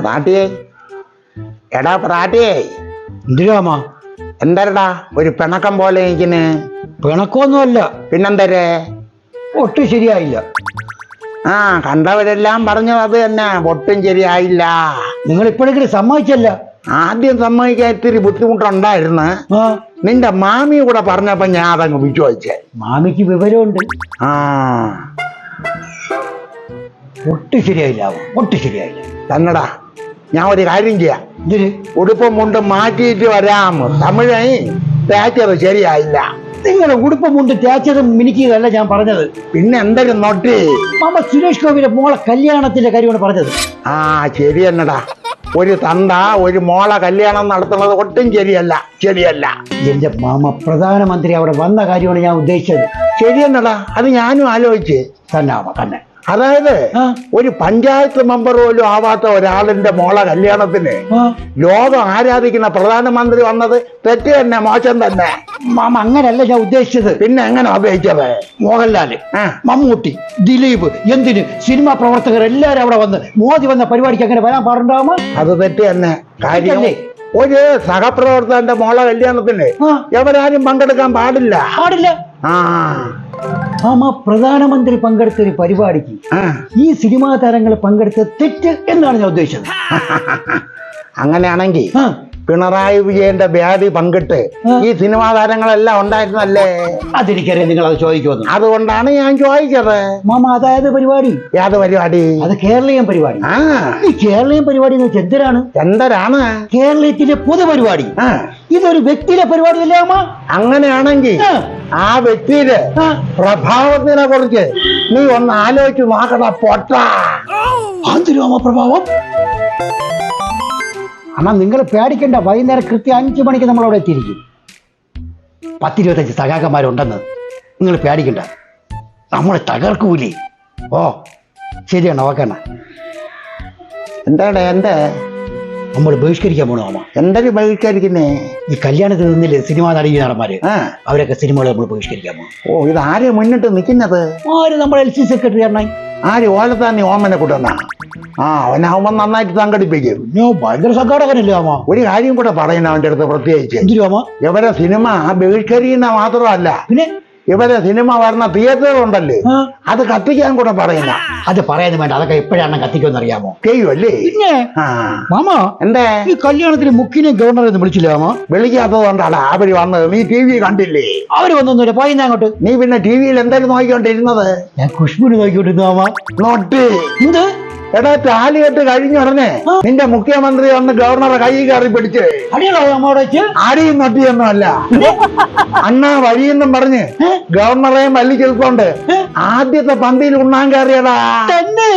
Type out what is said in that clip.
പ്രാട്ടിയേ? എടാ പ്രാട്ടിയേ. എന്തിനാമാ എന്തരടാ? ഒരു പിണക്കം പോലെ എനിക്കിന് പിണക്കമൊന്നുമല്ല. പിന്നെന്തരേ? ഒട്ടും ശരിയായില്ല. ആ കണ്ടവരെല്ലാം പറഞ്ഞത് അത് തന്നെ. ഒട്ടും ശരിയായില്ല. നിങ്ങൾ ഇപ്പോഴെങ്കിലും സമ്മതിച്ചല്ല? ആദ്യം സമ്മതിക്കാൻ ഇത്തിരി ബുദ്ധിമുട്ടുണ്ടായിരുന്നു. നിന്റെ മാമി കൂടെ പറഞ്ഞപ്പോ ഞാൻ അതങ്ങ് വിശ്വസിച്ചേ മാമിക്ക് വിവരമുണ്ട്. ആ. ഒട്ടും ശരിയായില്ല. ഒട്ടും ശരിയായില്ല. തന്നടാ. ഞാൻ ഒരു കാര്യം ചെയ്യാം. ഉടുപ്പും മുണ്ടും മാറ്റിയിട്ട് വരാം. തമിഴേ തേച്ചത് ശരിയായില്ല. നിങ്ങളുടെ ഉടുപ്പം കൊണ്ട് തേച്ചതും മിനിക്കുകയല്ല ഞാൻ പറഞ്ഞത്. പിന്നെ എന്തെങ്കിലും നോട്ടി മാമ സുരേഷ് ഗോപിയുടെ മോളെ കല്യാണത്തിന്റെ കാര്യമാണ് പറഞ്ഞത്. ആ ശരി എന്നടാ. ഒരു തന്ത ഒരു മോളെ കല്യാണം നടത്തുന്നത് ഒട്ടും ശരിയല്ല. ശരിയല്ല. എന്റെ മാമ പ്രധാനമന്ത്രി അവിടെ വന്ന കാര്യമാണ് ഞാൻ ഉദ്ദേശിച്ചത്. ശരിയെന്നടാ അത് ഞാനും ആലോചിച്ച്. തന്നെ തന്നെ. അതായത് ഒരു പഞ്ചായത്ത് മെമ്പർ പോലും ആവാത്ത ഒരാളിന്റെ മോളെ കല്യാണത്തിന്. ലോകം ആരാധിക്കുന്ന പ്രധാനമന്ത്രി വന്നത് തെറ്റ് തന്നെ മോശം തന്നെ. മാമ അങ്ങനല്ല ഞാൻ ഉദ്ദേശിച്ചത്. പിന്നെ എങ്ങനെ ഉപയോഗിച്ചത് മോഹൻലാൽ മമ്മൂട്ടി ദിലീപ് എന്തിന്? സിനിമാ പ്രവർത്തകർ എല്ലാരും അവിടെ വന്ന് മോദി വന്ന പരിപാടിക്ക് അങ്ങനെ വരാൻ പാടുണ്ടാവുമോ അത് തെറ്റ് തന്നെ. കാര്യമല്ലേ ഒരു സഹപ്രവർത്തകന്റെ മോളെ കല്യാണത്തിന് എവരാരും പങ്കെടുക്കാൻ പാടില്ല. പാടില്ല. ആ. പ്രധാനമന്ത്രി പങ്കെടുത്ത ഒരു പരിപാടിക്ക് ഈ സിനിമാ താരങ്ങൾ പങ്കെടുത്ത തെറ്റ് എന്നാണ് ഞാൻ ഉദ്ദേശിച്ചത്. അങ്ങനെയാണെങ്കിൽ പിണറായി വിജയന്റെ വ്യാധി പങ്കിട്ട് ഈ സിനിമാ താരങ്ങളെല്ലാം ഉണ്ടായിരുന്നല്ലേ? അതെനിക്കറിയാം നിങ്ങൾ അത് ചോദിക്കുന്നത് അതുകൊണ്ടാണ് ഞാൻ ചോദിച്ചത്. മാമ അതായത് പരിപാടി? ഏത് പരിപാടി? അത് കേരളീയം പരിപാടി. ആ. ഈ കേരളീയം പരിപാടി എന്ന് വെച്ചാൽ എന്തിനാണ്? എന്തരാണ് കേരളീയത്തിന്റെ പൊതുപരിപാടി. ആ. ഇതൊരു വ്യക്തിയുടെ പരിപാടിയല്ലേ അമ്മ അങ്ങനെയാണെങ്കിൽ ആ, വ്യക്തിയുടെ പ്രഭാവത്തിനെ കുറിച്ച് നീ ഒന്ന് ആലോചിച്ച് നോക്കണ പൊട്ട. ആന്തരോമ പ്രഭാവം. അമ്മ നിങ്ങൾ പേടിക്കണ്ട. വൈകുന്നേരം കൃത്യം അഞ്ചു മണിക്ക് നമ്മൾ അവിടെ എത്തിയിരിക്കും. പത്തിരുപത്തഞ്ച് സഖാക്കന്മാരുണ്ടെന്ന് നിങ്ങൾ പേടിക്കണ്ട. നമ്മളെ തകർക്കൂലേ. ഓ ശരിയാണ് ഓക്കെണ്ണ എന്താണ് എന്ത്? നമ്മൾ ബഹിഷ്കരിക്കാൻ പോണു എന്തൊരു ബഹിഷ്കരിക്കുന്നേ? ഈ കല്യാണത്തിന് നിന്നില്ലേ സിനിമാ നടി നടന്മാര്? അവരൊക്കെ സിനിമകൾ നമ്മൾ ബഹിഷ്കരിക്കാൻ പോകണം ഓ ഇത് ആര് മുന്നിട്ട് നിൽക്കുന്നത് ആര് നമ്മുടെ എൽ സി സെക്രട്ടറി ആണ് ആര്? ഓലത്താന്നി ഓമനെ കൂട്ടുന്ന. ആ അവനാവുമ്പ നന്നായിട്ട് സംഘടിപ്പിക്കും. ഭയങ്കര സംഘാടകനല്ലേ അമ്മ ഒരു കാര്യം കൂടെ പറയുന്ന അവന്റെ അടുത്ത് പ്രത്യേകിച്ച്. ഇവരെ സിനിമ ബഹിഷ്കരിക്കുന്ന മാത്രമല്ല. പിന്നെ? ഇവരെ സിനിമ വരുന്ന തിയേറ്റർ ഉണ്ടല്ലേ? അത് കത്തിക്കാൻ കൂടെ പറയുന്ന. അത് പറയാൻ വേണ്ട. അതൊക്കെ എപ്പോഴാണ് കത്തിക്കുമെന്ന് അറിയാമോ ചെയ്യുമല്ലേ പിന്നെ മാമ എന്തേ? ഈ കല്യാണത്തിന് മുക്കിനെ ഗവർണർ എന്ന് വിളിച്ചില്ല മാമ? വിളിക്കാത്തത് കൊണ്ടാണ് അവർ വന്നത്. നീ ടി വി കണ്ടില്ലേ? അവർ വന്നൊന്നുമില്ല. പോയിന്ന് അങ്ങോട്ട്. നീ പിന്നെ ടി വിയിൽ എന്തായാലും നോക്കിക്കൊണ്ടിരുന്നത്? ഞാൻ കുഷ്ബുന് നോക്കിക്കൊണ്ടിരുന്നു മാമ. നോട്ട്. എന്ത്? എടാ ടാലിയിട്ട് കഴിഞ്ഞ ഉടനെ നിന്റെ മുഖ്യമന്ത്രി വന്ന് ഗവർണറെ കൈ കയറി പിടിച്ച് അടിയും നട്ടിയൊന്നും അല്ല. അണ്ണാ വഴിയെന്നും പറഞ്ഞ് ഗവർണറെ ഗവർണറെയും ചെൽക്കൊണ്ട് ആദ്യത്തെ പന്തിയിൽ ഉണ്ണാൻ കയറിയടാ. തന്നെ?